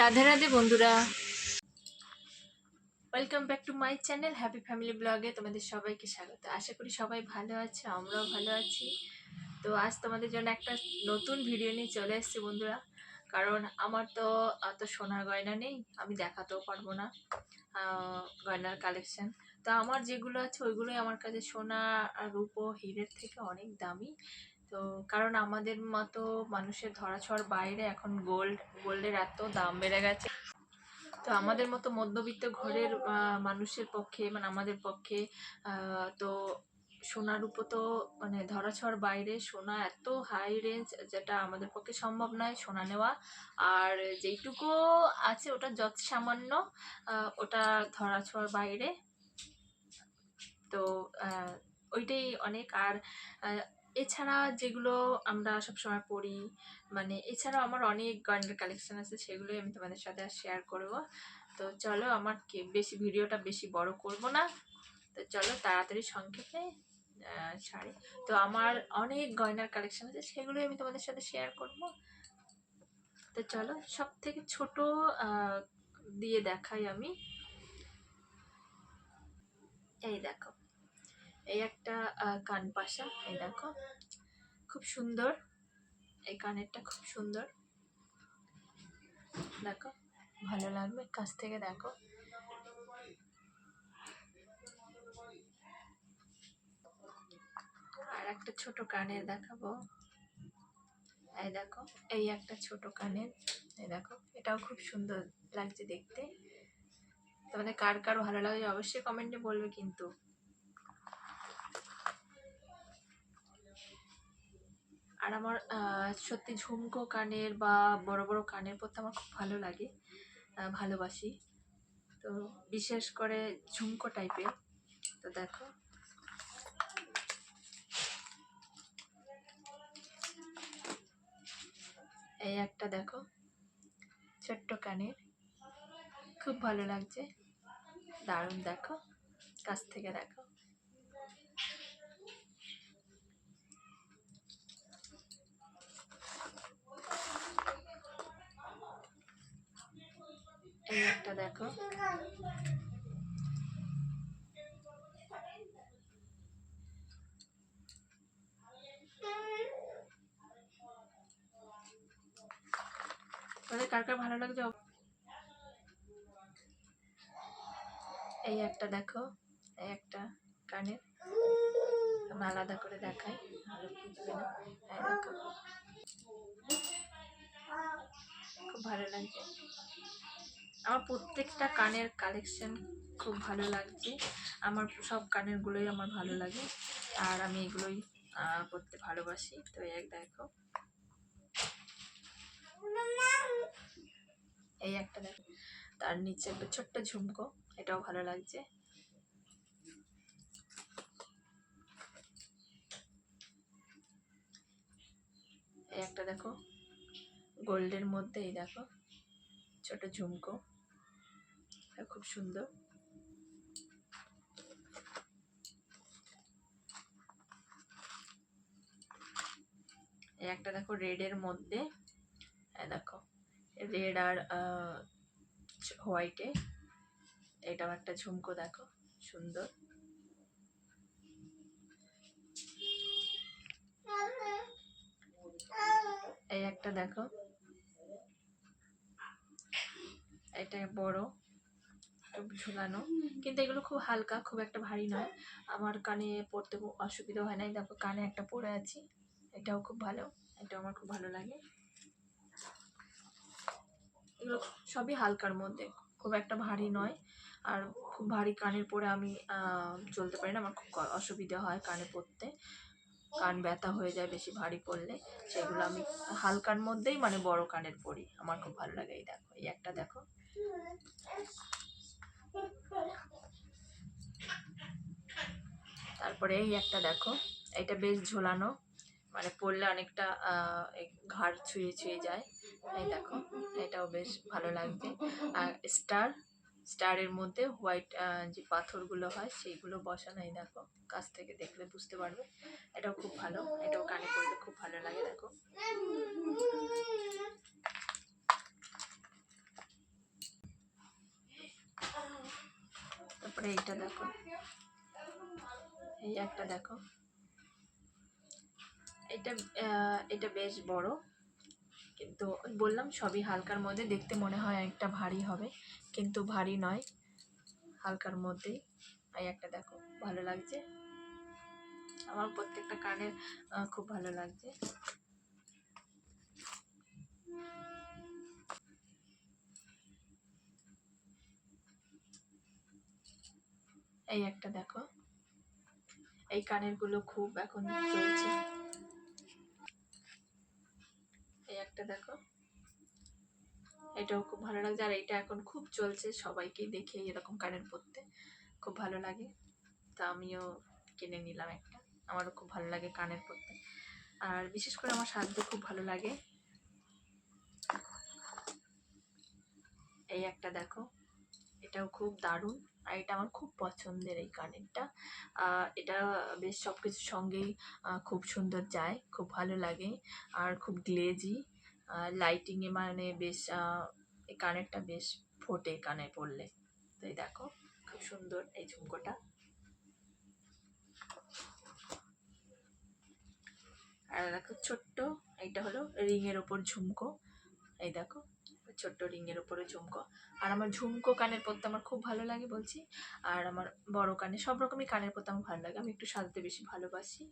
রাধে রাধে বন্ধুরা। Welcome back to my channel happy family ব্লগে তোমাদের সবাইকে স্বাগত। আশা করি সবাই ভালো আছে, আমরাও ভালো আছি। তো আজ তোমাদের জন্য একটা নতুন ভিডিও নিয়ে চলে এসেছি বন্ধুরা। কারণ আমার তো অত সোনার গয়না নেই, আমি দেখাতেও পারব না গয়নার কালেকশন তো আমার যেগুলো আছে, ওইগুলোই আমার কাছে সোনা রূপো, হীরের থেকে অনেক দামি। তো কারণ আমাদের মতো মানুষের ধরাছোঁয়ার বাইরে এখন গোল্ড গোল্ডের এত দাম বেড়ে গেছে। তো আমাদের মতো মধ্যবিত্ত ঘরের মানুষের পক্ষে মানে আমাদের পক্ষে তো সোনার উপর তো মানে ধরাছোঁয়ার বাইরে সোনা এত হাই রেঞ্জ যেটা আমাদের পক্ষে সম্ভব নয় সোনা নেওয়া। আর যেইটুকু আছে ওটা যত সামান্য ওটা ধরাছোঁয়ার বাইরে। তো ওইটাই অনেক। আর এছাড়া যেগুলো আমরা সবসময় পড়ি মানে এছাড়াও আমার অনেক গয়নার কালেকশন আছে, সেগুলোই আমি তোমাদের সাথে শেয়ার করব। তো চলো আমার বেশি ভিডিওটা বেশি বড় করব না। তো চলো তাড়াতাড়ি সংক্ষেপে ছাড়ি তো আমার অনেক গয়নার কালেকশন আছে, সেগুলোই আমি তোমাদের সাথে শেয়ার করব। তো চলো সব থেকে ছোট দিয়ে দেখাই আমি। এই দেখো। এই একটা আহ, কান পাশা এই দেখো। খুব সুন্দর। এই কানেরটা খুব সুন্দর। দেখো ভালো লাগবে। কাছ থেকে দেখো। আর একটা ছোট কানের দেখাবো। এই দেখো এই একটা ছোট কানের। এই দেখো এটাও খুব সুন্দর লাগছে দেখতে। তোমাদের কার কার ভালো লাগে অবশ্যই কমেন্টে বলবে কিন্তু। আর আমার সত্যি ঝুমকো কানের বা বড় বড় কানের পরতে আমার খুব ভালো লাগে ভালোবাসি। তো বিশেষ করে ঝুমকো টাইপের তো দেখো। এই একটা দেখো, ছোট্ট কানের। খুব ভালো লাগছে, দারুণ দেখো, কাছ থেকে দেখো। এই একটা দেখো। তোমাদের কার কার ভালো লাগছে? এই একটা দেখো, এই একটা কানের। আমি আলাদা করে দেখাই খুব ভালো লাগছে। আমার প্রত্যেকটা কানের কালেকশন খুব ভালো লাগছে। আমার সব কানের গুলোই আমার ভালো লাগে আর আমি এগুলোই করতে ভালোবাসি। তো এক দেখো। এই একটা দেখো। তার নিচে একটা ছোট্ট ঝুমকো, এটাও ভালো লাগছে। এই একটা দেখো। গোল্ডের মধ্যে এই দেখো। ছোট ঝুমকো। এটা খুব সুন্দর। একটা দেখো রেডের মধ্যে এই দেখো রেড আর হোয়াইটে এটাও একটা ঝুমকো দেখো, সুন্দর। এই একটা দেখো এটা বড়। ঝুলানো। কিন্তু এগুলো খুব হালকা, খুব একটা ভারী নয়। আমার কানে পড়তে খুব অসুবিধা হয় না দেখো, কানে একটা পরে আছি। এটাও খুব ভালো। এটাও আমার খুব ভালো লাগে। এগুলো সবই হালকার মধ্যে। খুব একটা ভারী নয়। আর খুব ভারী কানের পরে আমি চলতে পারি না। আমার খুব অসুবিধা হয় কানে পড়তে। কান ব্যথা হয়ে যায় বেশি ভারী পড়লে। সেগুলো আমি হালকার মধ্যেই মানে বড় কানের পরি আমার খুব ভালো লাগে এই দেখো। এই একটা দেখো। তারপরে এই একটা দেখো, এটা বেশ ঝোলানো মানে পরলে অনেকটা ঘাড় ছুঁয়ে ছুঁয়ে যায়। এই দেখো, এটাও বেশ ভালো লাগবে। আর স্টার, স্টারের মধ্যে হোয়াইট যে পাথরগুলো হয়, সেইগুলো বসানো, এই দেখো, কাছ থেকে দেখলে বুঝতে পারবে। এটাও খুব ভালো, এটাও কানে পড়লে খুব ভালো লাগে, দেখো। তারপরে এইটা দেখো। এই একটা দেখো। এটা এটা বেশ বড়, কিন্তু বললাম সবই হালকার মধ্যে, দেখতে মনে হয় একটা ভারী হবে, কিন্তু ভারী নয়, হালকার মধ্যেই। এই একটা দেখো, ভালো লাগছে। আমার প্রত্যেকটা কানের খুব ভালো লাগছে। এই একটা দেখো। এই কানেরগুলো খুব এখন চলছে। এই একটা দেখো। এটাও খুব ভালো লাগছে। আর এটা এখন খুব চলছে। সবাইকেই দেখে এরকম কানের পরতে খুব ভালো লাগে। তা আমিও কিনে নিলাম একটা। আমারও খুব ভালো লাগে কানের পরতে। আর বিশেষ করে আমার সাজতে খুব ভালো লাগে। এই একটা দেখো। এটাও খুব দারুণ। আর এটা আমার খুব পছন্দের এই কানেরটা এটা বেশ সব কিছুর সঙ্গেই খুব সুন্দর যায়, খুব ভালো লাগে আর খুব গ্লেজি। লাইটিংয়ে মানে বেশ এই কানেরটা বেশ ফোটে কানে পড়লে। তো এই দেখো, খুব সুন্দর এই ঝুমকোটা। আর দেখো ছোট্ট, এইটা হলো রিং এর ওপর ঝুমকো। এই দেখো। ছোট্ট রিংয়ের উপরে ঝুমকো। আর আমার ঝুমকো কানের পরতে আমার খুব ভালো লাগে বলছি। আর আমার বড় কানে সব রকমই কানের পরতে আমার ভালো লাগে। আমি একটু সাজতে বেশি ভালোবাসি।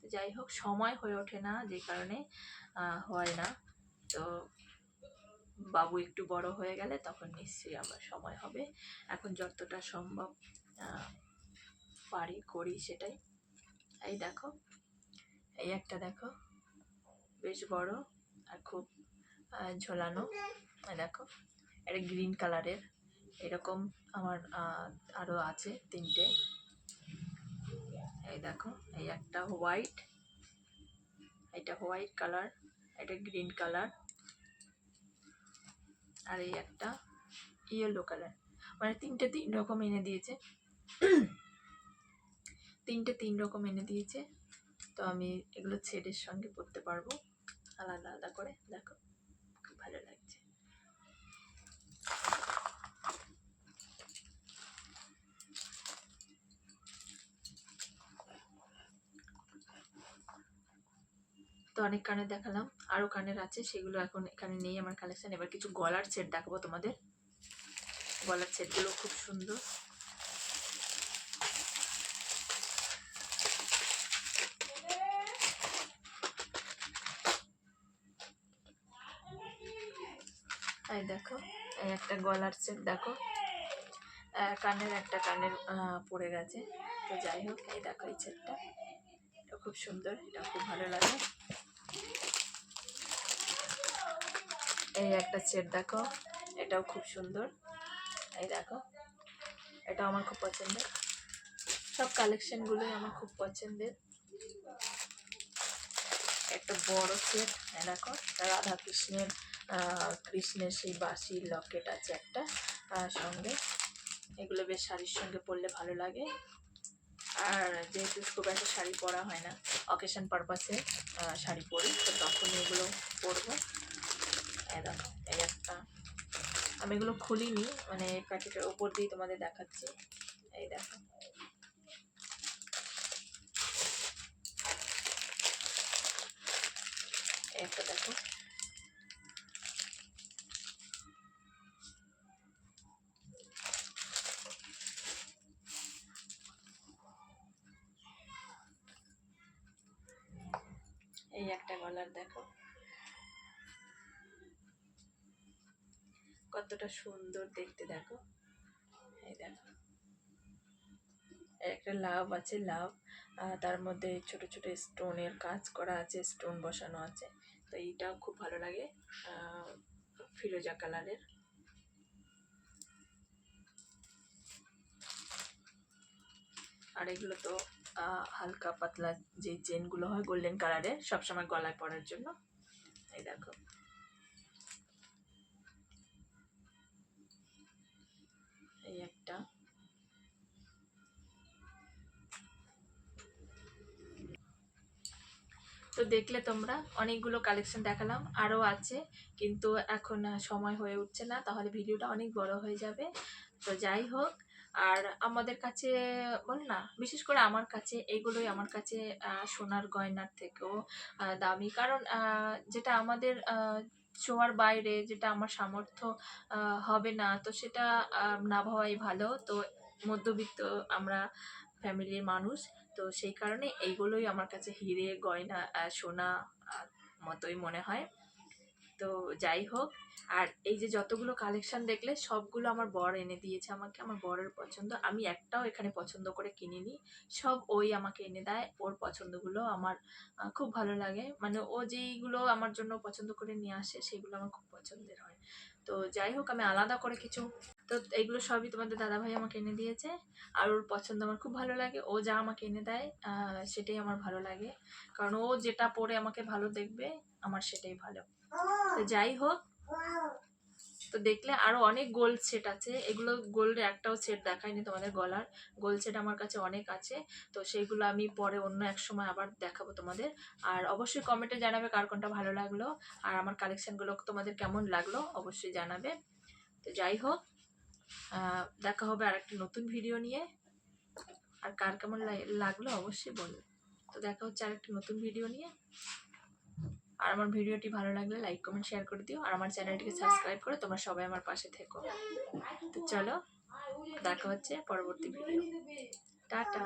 তো যাই হোক, সময় হয়ে ওঠে না যে কারণে হয় না। তো বাবু একটু বড় হয়ে গেলে তখন নিশ্চয়ই আমার সময় হবে। এখন যতটা সম্ভব পারি, করি সেটাই। এই দেখো, এই একটা দেখো, বেশ বড় আর খুব ঝোলানো। দেখো এটা গ্রিন কালারের এরকম আমার আহ, আরও আছে তিনটে। এই দেখো এই একটা হোয়াইট এটা হোয়াইট কালার এটা গ্রিন কালার আর এই একটা ইয়েলো কালার মানে তিনটে তিন রকম এনে দিয়েছে। তিনটে তিন রকম এনে দিয়েছে। তো আমি এগুলো ছেলের সঙ্গে পরতে পারব। আলাদা আলাদা করে দেখো। ভালো লাগছে। তো অনেক কানে দেখালাম আরও কানের আছে, সেগুলো এখন এখানে নেই আমার কালেকশন এবার কিছু গলার সেট দেখাবো তোমাদের। গলার সেটগুলো খুব সুন্দর। এই দেখো, এই একটা গলার সেট দেখো। কানের একটা কানের পড়ে গেছে। তো যাই হোক, এই দেখো এই সেটটা। এটা খুব সুন্দর, এটা খুব ভালো লাগে। এই একটা সেট দেখো, এটাও খুব সুন্দর। এই দেখো এটা আমার খুব পছন্দের। সব কালেকশনগুলোই আমার খুব পছন্দের। একটা বড় সেট দেখো রাধা কৃষ্ণের কৃষ্ণের সেই বাঁশির লকেট আছে একটা সঙ্গে। এগুলো বেশ শাড়ির সঙ্গে পরলে ভালো লাগে। আর যেহেতু খুব একটা শাড়ি পরা হয় না অকেশন পারপাসে শাড়ি পরি, তো তখন এগুলো পরবো। এই একটা। আমি এগুলো খুলিনি মানে প্যাকেটের ওপর দিয়ে তোমাদের দেখাচ্ছি। এই দেখো এই একটা দেখো এই একটা গলার, দেখো। কতটা সুন্দর দেখতে, দেখো। এই দেখো। একটা লাভ আছে, লাভ। তার মধ্যে ছোট ছোট স্টোনের কাজ করা আছে, স্টোন বসানো আছে। তো এইটাও খুব ভালো লাগে ফিরোজা কালারের। আর এগুলো তো হালকা পাতলা যে চেনগুলো হয় গোল্ডেন কালারের, সবসময় গলায় পরার জন্য। এই দেখো। এই একটা। তো দেখলে তোমরা, অনেকগুলো কালেকশন দেখালাম আরও আছে, কিন্তু এখন সময় হয়ে উঠছে না, তাহলে ভিডিওটা অনেক বড় হয়ে যাবে। তো যাই হোক আর আমাদের কাছে বল না, বিশেষ করে আমার কাছে এগুলোই আমার কাছে সোনার গয়নার থেকেও দামি। কারণ যেটা আমাদের ছোঁয়ার বাইরে যেটা আমার সামর্থ্য হবে না, তো সেটা না ভাবাই ভালো। তো মধ্যবিত্ত আমরা ফ্যামিলির মানুষ, তো সেই কারণে এইগুলোই আমার কাছে হিরে, গয়না সোনা মতোই মনে হয়। তো যাই হোক, আর এই যে যতগুলো কালেকশন দেখলে সবগুলো আমার বর এনে দিয়েছে আমাকে, আমার বরের পছন্দ। আমি একটাও এখানে পছন্দ করে কিনিনি। সব ওই আমাকে এনে দেয়, ওর পছন্দগুলো আমার খুব ভালো লাগে। মানে ও যেইগুলো আমার জন্য পছন্দ করে নিয়ে আসে, সেগুলো আমার খুব পছন্দের হয়। তো যাই হোক, আমি আলাদা করে কিছু তো এগুলো সবই তোমাদের দাদাভাই আমাকে এনে দিয়েছে। আর ওর পছন্দ আমার খুব ভালো লাগে। ও যা আমাকে এনে দেয় সেটাই আমার ভালো লাগে। কারণ ও যেটা পরে আমাকে ভালো দেখবে, আমার সেটাই ভালো। তো যাই হোক, তো দেখলে আরও অনেক গোল্ড সেট আছে। এগুলো গোল্ডের একটাও সেট দেখায়নি তোমাদের গলার। গোল্ড সেট আমার কাছে অনেক আছে। তো সেইগুলো আমি পরে অন্য এক সময় আবার দেখাবো তোমাদের। আর অবশ্যই কমেন্টে জানাবে কার কোনটা ভালো লাগল। আর আমার কালেকশনগুলো তোমাদের কেমন লাগল, অবশ্যই জানাবে। তো যাই হোক দেখা হবে আর একটা নতুন ভিডিও নিয়ে। আর কার কেমন লাগল অবশ্যই বলবে। তো দেখা হচ্ছে আর একটা নতুন ভিডিও নিয়ে। আর আমার ভিডিওটি ভালো লাগলে লাইক কমেন্ট শেয়ার করে দিও। আর আমার চ্যানেলটিকে সাবস্ক্রাইব করে তোমরা সবাই আমার পাশে থেকো। তো চলো, দেখা হচ্ছে পরবর্তী ভিডিও টাটা।